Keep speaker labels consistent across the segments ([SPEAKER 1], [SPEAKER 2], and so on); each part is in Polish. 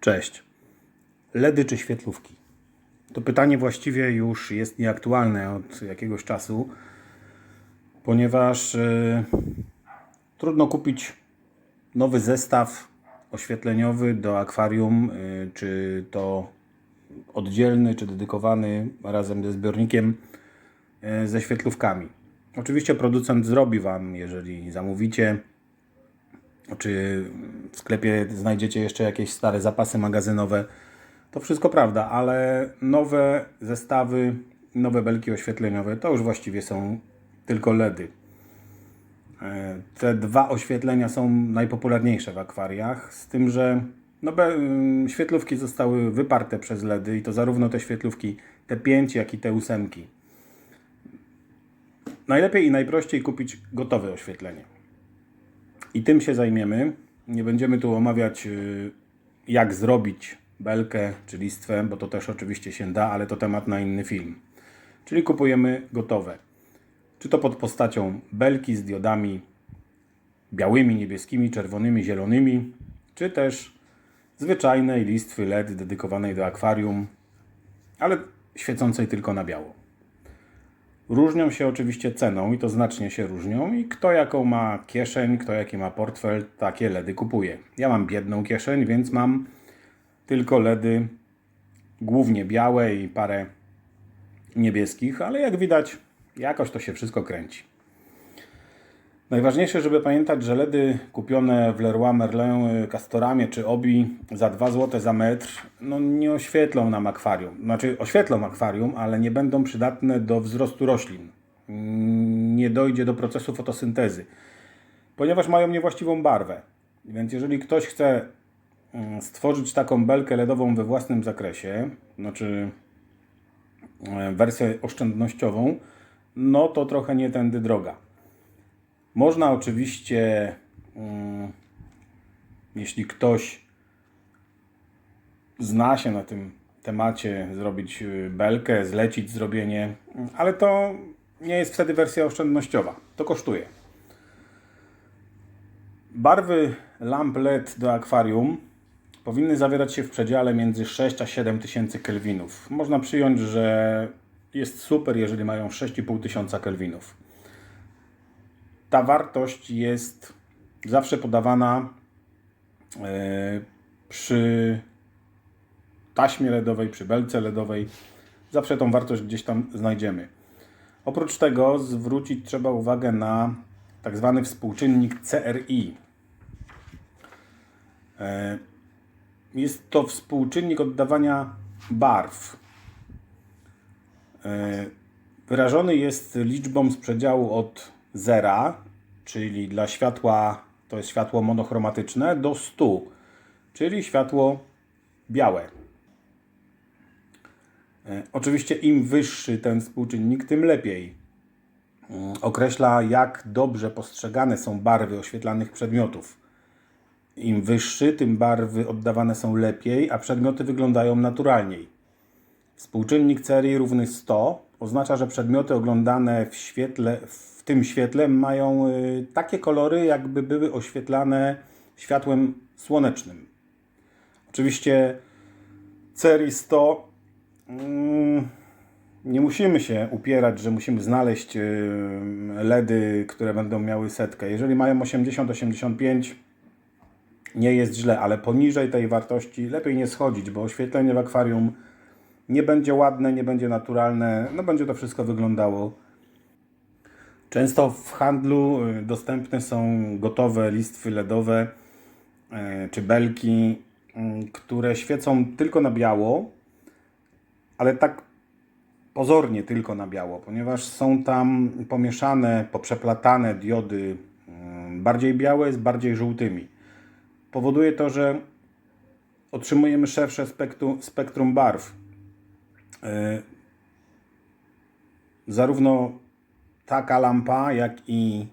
[SPEAKER 1] Cześć. LEDy czy świetlówki? To pytanie właściwie już jest nieaktualne od jakiegoś czasu, ponieważ e, trudno kupić nowy zestaw oświetleniowy do akwarium, e, czy to oddzielny, czy dedykowany razem ze zbiornikiem e, ze świetlówkami. Oczywiście producent zrobi Wam, jeżeli zamówicie, czy w sklepie znajdziecie jeszcze jakieś stare zapasy magazynowe. To wszystko prawda, ale nowe zestawy, nowe belki oświetleniowe to już właściwie są tylko LEDy. E, Te dwa oświetlenia są najpopularniejsze w akwariach, z tym, że no ym, świetlówki zostały wyparte przez LEDy i to zarówno te świetlówki T5, jak i T8. Najlepiej i najprościej kupić gotowe oświetlenie. I tym się zajmiemy. Nie będziemy tu omawiać, y, jak zrobić belkę czy listwę, bo to też oczywiście się da, ale to temat na inny film. Czyli kupujemy gotowe. Czy to pod postacią belki z diodami białymi, niebieskimi, czerwonymi, zielonymi, czy też zwyczajnej listwy LED dedykowanej do akwarium, ale świecącej tylko na biało. Różnią się oczywiście ceną i to znacznie się różnią i kto jaką ma kieszeń, kto jaki ma portfel, takie LEDy kupuje. Ja mam biedną kieszeń, więc mam tylko LEDy głównie białe i parę niebieskich, ale jak widać jakoś to się wszystko kręci. Najważniejsze, żeby pamiętać, że LEDy kupione w Leroy Merlin, Castoramie czy Obi za 2 zł za metr, no nie oświetlą nam akwarium. Znaczy oświetlą akwarium, ale nie będą przydatne do wzrostu roślin. Mm, Nie dojdzie do procesu fotosyntezy, ponieważ mają niewłaściwą barwę. Więc jeżeli ktoś chce mm, stworzyć taką belkę LEDową we własnym zakresie, znaczy e, wersję oszczędnościową, no to trochę nie tędy droga. Można oczywiście, mm, jeśli ktoś zna się na tym temacie, zrobić y, belkę, zlecić zrobienie, ale to nie jest wtedy wersja oszczędnościowa. To kosztuje. Barwy lamp LED do akwarium powinny zawierać się w przedziale między 6 a 7 tysięcy kelwinów. Można przyjąć, że jest super, jeżeli mają 6,5 tysiąca kelwinów ta wartość jest zawsze podawana e, przy taśmie LEDowej, przy belce LEDowej. Zawsze tą wartość gdzieś tam znajdziemy. Oprócz tego zwrócić trzeba uwagę na tak zwany współczynnik CRI. E, Jest to współczynnik oddawania barw. E, Wyrażony jest liczbą z przedziału od 0, czyli dla światła to jest światło monochromatyczne, do 100, czyli światło białe. E, Oczywiście im wyższy ten współczynnik, tym lepiej. Mm, Określa, jak dobrze postrzegane są barwy oświetlanych przedmiotów. Im wyższy, tym barwy oddawane są lepiej, a przedmioty wyglądają naturalniej. Współczynnik serii równy 100 oznacza, że przedmioty oglądane w, świetle, w tym świetle mają y, takie kolory, jakby były oświetlane światłem słonecznym. Oczywiście serii 100 mm, nie musimy się upierać, że musimy znaleźć y, LEDy, które będą miały setkę. Jeżeli mają 80-85, nie jest źle, ale poniżej tej wartości lepiej nie schodzić, bo oświetlenie w akwarium nie będzie ładne, nie będzie naturalne, no będzie to wszystko wyglądało. Często w handlu y, dostępne są gotowe listwy LEDowe y, czy belki, y, które świecą tylko na biało, ale tak pozornie tylko na biało, ponieważ są tam pomieszane, poprzeplatane diody bardziej białe z bardziej żółtymi. Powoduje to, że otrzymujemy szersze spektrum, barw. Zarówno taka lampa, jak i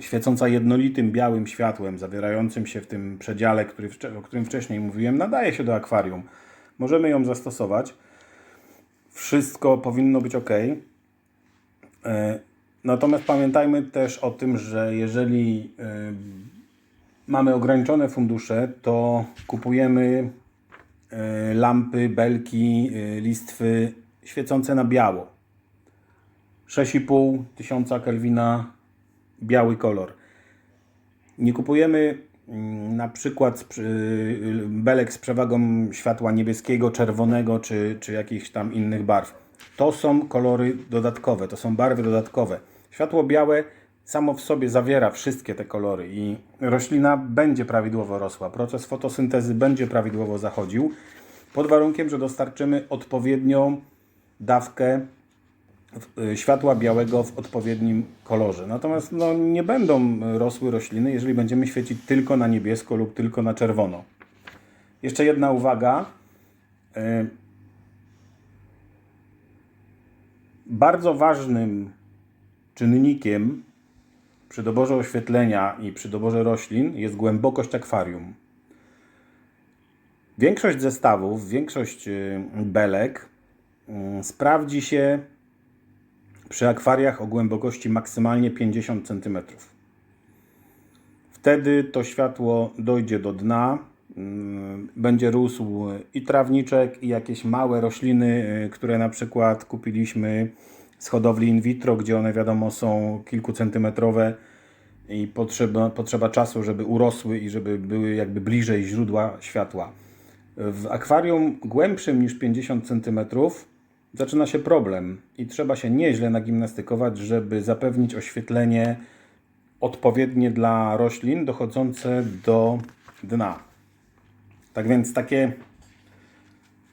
[SPEAKER 1] świecąca jednolitym białym światłem, zawierającym się w tym przedziale, który, o którym wcześniej mówiłem, nadaje się do akwarium. Możemy ją zastosować. Wszystko powinno być ok. E, Natomiast pamiętajmy też o tym, że jeżeli e, mamy ograniczone fundusze, to kupujemy e, lampy, belki, listwy świecące na biało. 6,5 tysiąca Kelvina, biały kolor. Nie kupujemy mm, na przykład przy- belek z przewagą światła niebieskiego, czerwonego czy, czy jakichś tam innych barw. To są kolory dodatkowe, to są barwy dodatkowe. Światło białe samo w sobie zawiera wszystkie te kolory i roślina będzie prawidłowo rosła. Proces fotosyntezy będzie prawidłowo zachodził pod warunkiem, że dostarczymy odpowiednią dawkę y, światła białego w odpowiednim kolorze. Natomiast no, nie będą rosły rośliny, jeżeli będziemy świecić tylko na niebiesko lub tylko na czerwono. Jeszcze jedna uwaga. Y, Bardzo ważnym czynnikiem przy doborze oświetlenia i przy doborze roślin jest głębokość akwarium. Większość zestawów, większość y, belek y, sprawdzi się przy akwariach o głębokości maksymalnie 50 cm. Wtedy to światło dojdzie do dna, mm, będzie rósł i trawniczek, i jakieś małe rośliny, y, które na przykład kupiliśmy z hodowli in vitro, gdzie one wiadomo są kilkucentymetrowe i potrzeba, potrzeba czasu, żeby urosły i żeby były jakby bliżej źródła światła. W akwarium głębszym niż 50 cm zaczyna się problem i trzeba się nieźle nagimnastykować, żeby zapewnić oświetlenie odpowiednie dla roślin dochodzące do dna. Tak więc takie,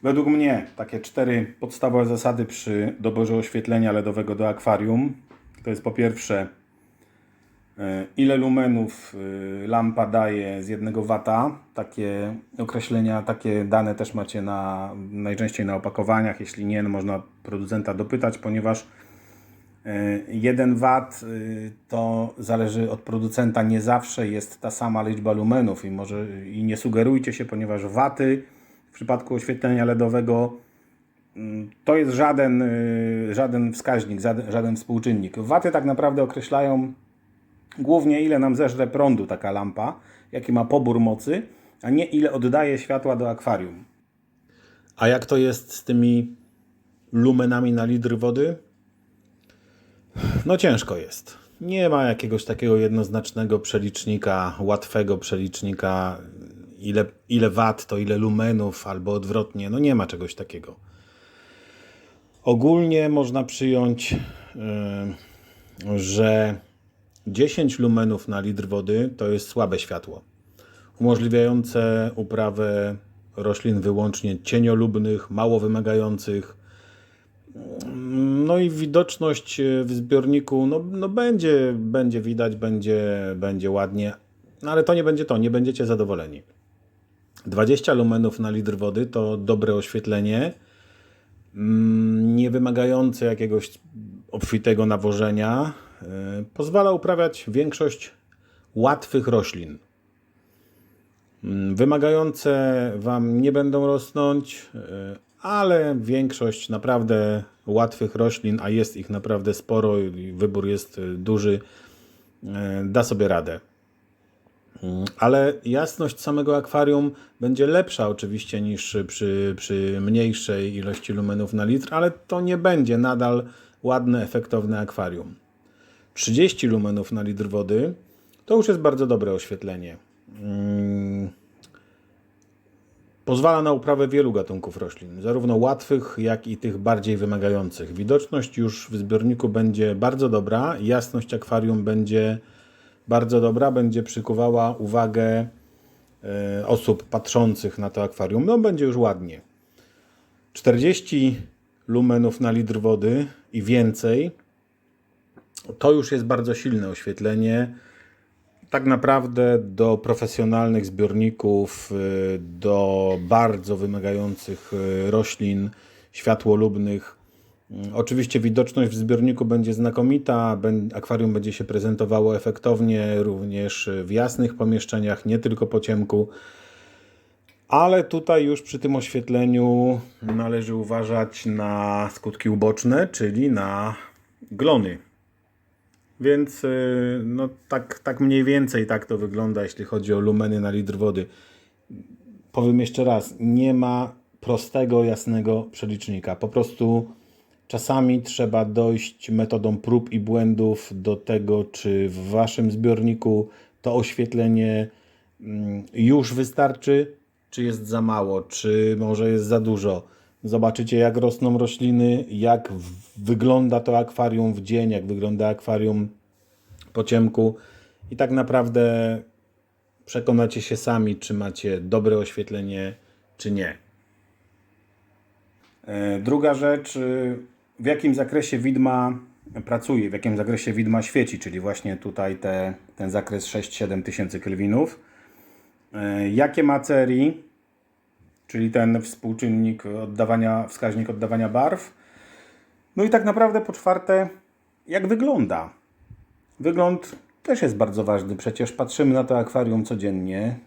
[SPEAKER 1] według mnie, takie cztery podstawowe zasady przy doborze oświetlenia LEDowego do akwarium. To jest po pierwsze, ile lumenów e, lampa daje z 1 wata. Takie określenia, takie dane też macie na, najczęściej na opakowaniach. Jeśli nie, no można producenta dopytać, ponieważ 1 wat y, to zależy od producenta, nie zawsze jest ta sama liczba lumenów i może i nie sugerujcie się, ponieważ waty w przypadku oświetlenia LEDowego mm, to jest żaden, żaden wskaźnik, żaden współczynnik. Waty tak naprawdę określają głównie ile nam zeżre prądu taka lampa, jaki ma pobór mocy, a nie ile oddaje światła do akwarium. A jak to jest z tymi lumenami na litr wody? No ciężko jest. Nie ma jakiegoś takiego jednoznacznego przelicznika, łatwego przelicznika, ile, ile wat to ile lumenów, albo odwrotnie. No nie ma czegoś takiego. Ogólnie można przyjąć, yy, że 10 lumenów na litr wody to jest słabe światło, umożliwiające uprawę roślin wyłącznie cieniolubnych, mało wymagających, no i widoczność w zbiorniku, no, no będzie, będzie widać, będzie, będzie ładnie, no ale to nie będzie to, nie będziecie zadowoleni. 20 lumenów na litr wody to dobre oświetlenie, mm, nie wymagające jakiegoś obfitego nawożenia, pozwala uprawiać większość łatwych roślin. Mm, Wymagające Wam nie będą rosnąć, yy, ale większość naprawdę łatwych roślin, a jest ich naprawdę sporo i wybór jest y, duży, da sobie radę. Mm, Ale jasność samego akwarium będzie lepsza oczywiście niż przy, przy mniejszej ilości lumenów na litr, ale to nie będzie nadal ładne, efektowne akwarium. 30 lumenów na litr wody to już jest bardzo dobre oświetlenie. Mm, Pozwala na uprawę wielu gatunków roślin, zarówno łatwych, jak i tych bardziej wymagających. Widoczność już w zbiorniku będzie bardzo dobra, jasność akwarium będzie bardzo dobra, będzie przykuwała uwagę e, osób patrzących na to akwarium. No, będzie już ładnie. 40 lumenów na litr wody i więcej to już jest bardzo silne oświetlenie tak naprawdę do profesjonalnych zbiorników, y, do bardzo wymagających y, roślin światłolubnych. Mm, Oczywiście widoczność w zbiorniku będzie znakomita, akwarium będzie się prezentowało efektownie również w jasnych pomieszczeniach, nie tylko po ciemku. Ale tutaj już przy tym oświetleniu należy uważać na skutki uboczne, czyli na glony. Więc y, no, tak, tak mniej więcej tak to wygląda, jeśli chodzi o lumeny na litr wody. Powiem jeszcze raz, nie ma prostego, jasnego przelicznika. Po prostu czasami trzeba dojść metodą prób i błędów do tego, czy w waszym zbiorniku to oświetlenie mm, już wystarczy, czy jest za mało, czy może jest za dużo. Zobaczycie, jak rosną rośliny, jak wygląda to akwarium w dzień, jak wygląda akwarium po ciemku. I tak naprawdę przekonacie się sami, czy macie dobre oświetlenie, czy nie. E, Druga rzecz, y, w jakim zakresie widma pracuje, w jakim zakresie widma świeci, czyli właśnie tutaj te, ten zakres 6-7 tysięcy kelwinów. E, Jakie ma cerii, czyli ten współczynnik oddawania, wskaźnik oddawania barw. No i tak naprawdę po czwarte, jak wygląda. Wygląd też jest bardzo ważny. Przecież patrzymy na to akwarium codziennie.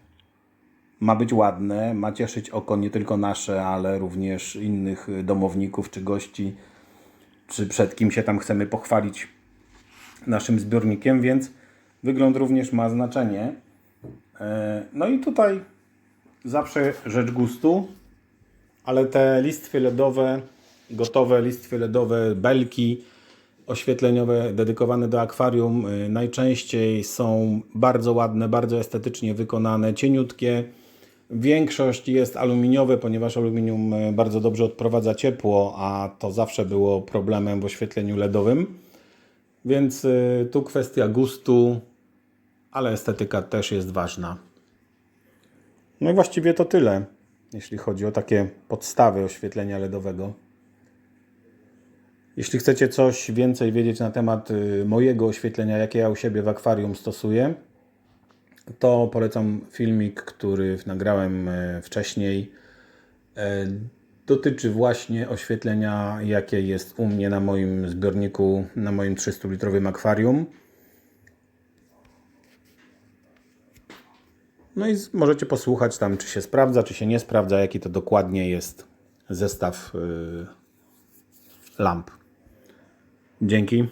[SPEAKER 1] Ma być ładne, ma cieszyć oko nie tylko nasze, ale również innych domowników czy gości, czy przed kim się tam chcemy pochwalić naszym zbiornikiem, więc wygląd również ma znaczenie. E, No i tutaj zawsze rzecz gustu, ale te listwy LEDowe, gotowe listwy LEDowe, belki oświetleniowe dedykowane do akwarium y, najczęściej są bardzo ładne, bardzo estetycznie wykonane, cieniutkie. Większość jest aluminiowe, ponieważ aluminium y, bardzo dobrze odprowadza ciepło, a to zawsze było problemem w oświetleniu LEDowym. Więc y, tu kwestia gustu, ale estetyka też jest ważna. No i właściwie to tyle, jeśli chodzi o takie podstawy oświetlenia LEDowego. Jeśli chcecie coś więcej wiedzieć na temat y, mojego oświetlenia, jakie ja u siebie w akwarium stosuję, to polecam filmik, który nagrałem y, wcześniej. Y, Dotyczy właśnie oświetlenia, jakie jest u mnie na moim zbiorniku, na moim 300-litrowym akwarium. No i możecie posłuchać tam, czy się sprawdza, czy się nie sprawdza, jaki to dokładnie jest zestaw y, lamp. Dzięki.